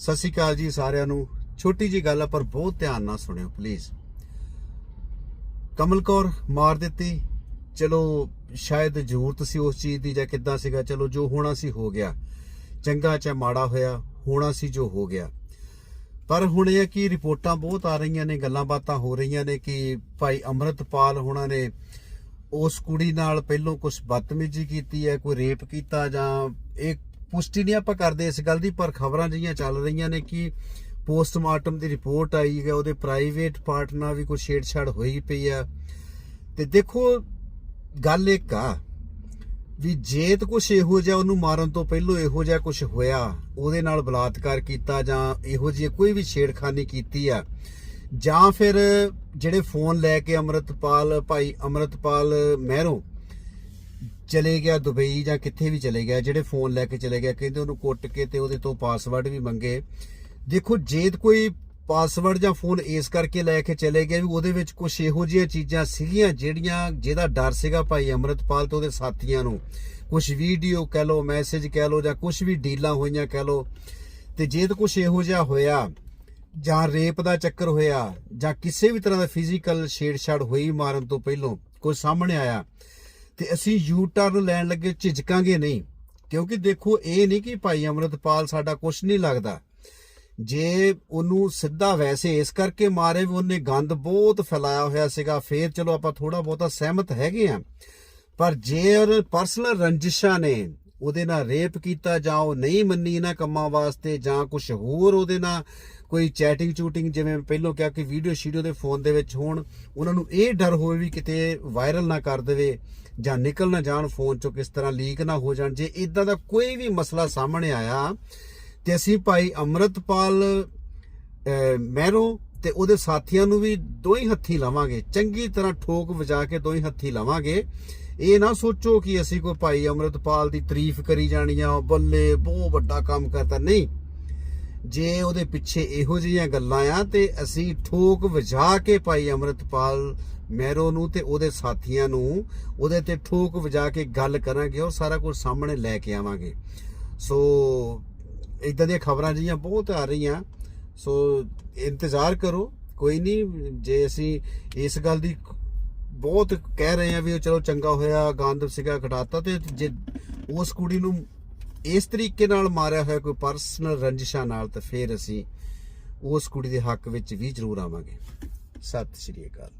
ਸਤਿ ਸ਼੍ਰੀ ਅਕਾਲ ਜੀ ਸਾਰਿਆਂ ਨੂੰ। ਛੋਟੀ ਜੀ ਗੱਲ ਆ, ਪਰ ਬਹੁਤ ਧਿਆਨ ਨਾਲ ਸੁਣਿਓ ਪਲੀਜ਼ ਕਮਲ ਕੌਰ ਮਾਰ ਦਿੱਤੀ। ਚਲੋ, ਸ਼ਾਇਦ ਜ਼ਰੂਰਤ ਸੀ ਉਸ ਚੀਜ਼ ਦੀ ਜਾਂ ਕਿੱਦਾਂ ਸੀਗਾ। ਚਲੋ, ਜੋ ਹੋਣਾ ਸੀ ਹੋ ਗਿਆ। ਚੰਗਾ ਚਾਹੇ ਮਾੜਾ ਹੋਇਆ, ਹੋਣਾ ਸੀ ਜੋ ਹੋ ਗਿਆ। ਪਰ ਹੁਣ ਇਹ ਕਿ ਰਿਪੋਰਟਾਂ ਬਹੁਤ ਆ ਰਹੀਆਂ ਨੇ, ਗੱਲਾਂ ਬਾਤਾਂ ਹੋ ਰਹੀਆਂ ਨੇ ਕਿ ਭਾਈ ਅੰਮ੍ਰਿਤਪਾਲ ਹੋਣਾ ਨੇ ਉਸ ਕੁੜੀ ਨਾਲ ਪਹਿਲੋਂ ਕੁਝ ਬਦਤਮੀਜ਼ੀ ਕੀਤੀ ਹੈ, ਕੋਈ ਰੇਪ ਕੀਤਾ ਜਾਂ ਇਹ ਪੁਸ਼ਟੀ ਨਹੀਂ ਆਪਾਂ ਕਰਦੇ, ਇਸ ਗੱਲ ਦੀ, ਪਰ ਖਬਰਾਂ ਜਿਹੀਆਂ ਚੱਲ ਰਹੀਆਂ ਨੇ ਕਿ ਪੋਸਟਮਾਰਟਮ ਦੀ ਰਿਪੋਰਟ ਆਈ ਹੈ, ਉਹਦੇ ਪ੍ਰਾਈਵੇਟ ਪਾਰਟ ਨਾਲ ਵੀ ਕੋਈ ਛੇੜਛਾੜ ਹੋਈ ਪਈ ਆ ਤੇ ਦੇਖੋ, ਗੱਲ ਇੱਕ ਆ ਵੀ ਜੇ ਤਾਂ ਕੁਝ ਇਹੋ ਜਿਹਾ ਉਹਨੂੰ ਮਾਰਨ ਤੋਂ ਪਹਿਲਾਂ ਇਹੋ ਜਿਹਾ ਕੁਝ ਹੋਇਆ, ਉਹਦੇ ਨਾਲ ਬਲਾਤਕਾਰ ਕੀਤਾ ਜਾਂ ਇਹੋ ਜਿਹੀ ਕੋਈ ਵੀ ਛੇੜਖਾਨੀ ਕੀਤੀ ਆ, ਜਾਂ ਫਿਰ ਜਿਹੜੇ ਫੋਨ ਲੈ ਕੇ ਅੰਮ੍ਰਿਤਪਾਲ, ਭਾਈ ਅੰਮ੍ਰਿਤਪਾਲ ਮਹਿਰੋਂ ਚਲੇ ਗਿਆ ਦੁਬਈ ਜਾਂ ਕਿੱਥੇ ਵੀ ਚਲੇ ਗਿਆ, ਜਿਹੜੇ ਫੋਨ ਲੈ ਕੇ ਚਲੇ ਗਿਆ, ਕਹਿੰਦੇ ਉਹਨੂੰ ਕੁੱਟ ਕੇ ਤੇ ਉਹਦੇ ਤੋਂ ਪਾਸਵਰਡ ਵੀ ਮੰਗੇ। ਦੇਖੋ, ਜੇ ਕੋਈ ਪਾਸਵਰਡ ਜਾਂ ਫੋਨ ਇਸ ਕਰਕੇ ਲੈ ਕੇ ਚਲੇ ਗਿਆ ਵੀ ਉਹਦੇ ਵਿੱਚ ਕੁਝ ਇਹੋ ਜਿਹੀਆਂ ਚੀਜ਼ਾਂ ਸੀਗੀਆਂ ਜਿਹੜੀਆਂ ਜਿਹਦਾ ਡਰ ਸੀਗਾ ਭਾਈ ਅੰਮ੍ਰਿਤਪਾਲ ਤੇ ਉਹਦੇ ਸਾਥੀਆਂ ਨੂੰ। ਕੁਝ ਵੀਡੀਓ ਕਹਿ ਲੋ ਮੈਸੇਜ ਕਹਿ ਲੋ ਜਾਂ ਕੁਝ ਵੀ ਡੀਲਾਂ ਹੋਈਆਂ ਕਹਿ ਲੋ ਤੇ ਜੇ ਤਾਂ ਕੁਝ ਇਹੋ ਜਿਹਾ ਹੋਇਆ ਜਾਂ ਰੇਪ ਦਾ ਚੱਕਰ ਹੋਇਆ ਜਾਂ ਕਿਸੇ ਵੀ ਤਰ੍ਹਾਂ ਦਾ ਫਿਜ਼ੀਕਲ ਛੇੜਛਾੜ ਹੋਈ ਮਾਰਨ ਤੋਂ ਪਹਿਲਾਂ, ਕੋਈ ਸਾਹਮਣੇ ਆਇਆ ਤੇ ਅਸੀਂ ਯੂ ਟਰਨ ਲੈਣ ਲੱਗੇ ਝਿਜਕਾਂਗੇ ਨਹੀਂ। ਕਿਉਂਕਿ ਦੇਖੋ, ਇਹ ਨਹੀਂ ਕਿ ਭਾਈ ਅੰਮ੍ਰਿਤਪਾਲ ਸਾਡਾ ਕੁਝ ਨਹੀਂ ਲੱਗਦਾ। ਜੇ ਉਹਨੂੰ ਸਿੱਧਾ ਵੈਸੇ ਇਸ ਕਰਕੇ ਮਾਰੇ ਵੀ ਉਹਨੇ ਗੰਦ ਬਹੁਤ ਫੈਲਾਇਆ ਹੋਇਆ ਸੀਗਾ, ਫੇਰ ਚਲੋ ਆਪਾਂ ਥੋੜਾ ਬਹੁਤਾ ਸਹਿਮਤ ਹੈਗੇ ਆ ਪਰ ਜੇ ਉਹ ਪਰਸਨਲ ਰੰਜਿਸ਼ਾਂ ਨੇ ਉਹਦੇ ਨਾਲ ਰੇਪ ਕੀਤਾ ਜਾਂ ਉਹ ਨਹੀਂ ਮੰਨੀ ਇਹਨਾਂ ਕੰਮਾਂ ਵਾਸਤੇ ਜਾਂ ਕੁਝ ਹੋਰ ਉਹਦੇ ਨਾਲ ਕੋਈ ਚੈਟਿੰਗ ਚੂਟਿੰਗ ਜਿਵੇਂ ਪਹਿਲਾਂ ਕਿਹਾ ਕਿ ਵੀਡੀਓ ਸ਼ੀਡੀਓ ਦੇ ਫੋਨ ਦੇ ਵਿੱਚ ਹੋਣ ਉਹਨਾਂ ਨੂੰ ਇਹ ਡਰ ਹੋਵੇ ਵੀ ਕਿਤੇ ਵਾਇਰਲ ਨਾ ਕਰ ਦੇਵੇ ਜਾਂ ਨਿਕਲ ਨਾ ਜਾਣ ਫੋਨ ਚੋਂ ਕਿਸ ਤਰ੍ਹਾਂ ਲੀਕ ਨਾ ਹੋ ਜਾਣ। ਜੇ ਇਦਾਂ ਦਾ ਕੋਈ ਵੀ ਮਸਲਾ ਸਾਹਮਣੇ ਆਇਆ ਤੇ ਅਸੀਂ ਭਾਈ ਅੰਮ੍ਰਿਤਪਾਲ ਅਹ, ਮਹਿਰੋਂ ਤੇ ਉਹਦੇ ਸਾਥੀਆਂ ਨੂੰ ਵੀ ਦੋਈ ਹੱਥੀ ਲਾਵਾਂਗੇ। ਚੰਗੀ ਤਰ੍ਹਾਂ ਠੋਕ ਵਜਾ ਕੇ ਦੋਈ ਹੱਥੀ ਲਾਵਾਂਗੇ। ਇਹ ਨਾ ਸੋਚੋ ਕਿ ਅਸੀਂ ਕੋਈ ਭਾਈ ਅੰਮ੍ਰਿਤਪਾਲ ਦੀ ਤਾਰੀਫ ਕਰੀ ਜਾਣੀ ਆ ਬੱਲੇ ਬਹੁਤ ਵੱਡਾ ਕੰਮ ਕਰਤਾ ਨਹੀਂ, ਜੇ ਉਹਦੇ ਪਿੱਛੇ ਇਹੋ ਜਿਹੀਆਂ ਗੱਲਾਂ ਆ, ਤੇ ਅਸੀਂ ਠੋਕ ਵਜਾ ਕੇ ਭਾਈ ਅੰਮ੍ਰਿਤਪਾਲ ਮੈਰੋ ਨੂੰ ਤੇ ਉਹਦੇ ਸਾਥੀਆਂ ਨੂੰ ਉਹਦੇ ਤੇ ਠੋਕ ਵਜਾ ਕੇ ਗੱਲ ਕਰਾਂਗੇ ਔਰ ਸਾਰਾ ਕੁਝ ਸਾਹਮਣੇ ਲੈ ਕੇ ਆਵਾਂਗੇ। ਸੋ ਇਦਾਂ ਦੀਆਂ ਖਬਰਾਂ ਜਿਹੀਆਂ ਬਹੁਤ ਆ ਰਹੀਆਂ। ਸੋ, ਇੰਤਜ਼ਾਰ ਕਰੋ, ਕੋਈ ਨਹੀਂ, ਜੇ ਅਸੀਂ ਇਸ ਗੱਲ ਦੀ ਬਹੁਤ ਕਹਿ ਰਹੇ ਆ ਵੀ ਉਹ ਚਲੋ ਚੰਗਾ ਹੋਇਆ, ਗਾਂਧਵ ਸੀਗਾ ਘਟਾਤਾ ਤੇ ਜੇ ਉਸ ਕੁੜੀ ਨੂੰ ਇਸ ਤਰੀਕੇ ਨਾਲ ਮਾਰਿਆ ਹੋਇਆ ਕੋਈ ਪਰਸਨਲ ਰੰਜਿਸ਼ਾਂ ਨਾਲ ਤਾਂ ਫੇਰ ਅਸੀਂ ਉਸ ਕੁੜੀ ਦੇ ਹੱਕ ਵਿੱਚ ਵੀ ਜ਼ਰੂਰ ਆਵਾਂਗੇ। ਸਤਿ ਸ਼੍ਰੀ ਅਕਾਲ।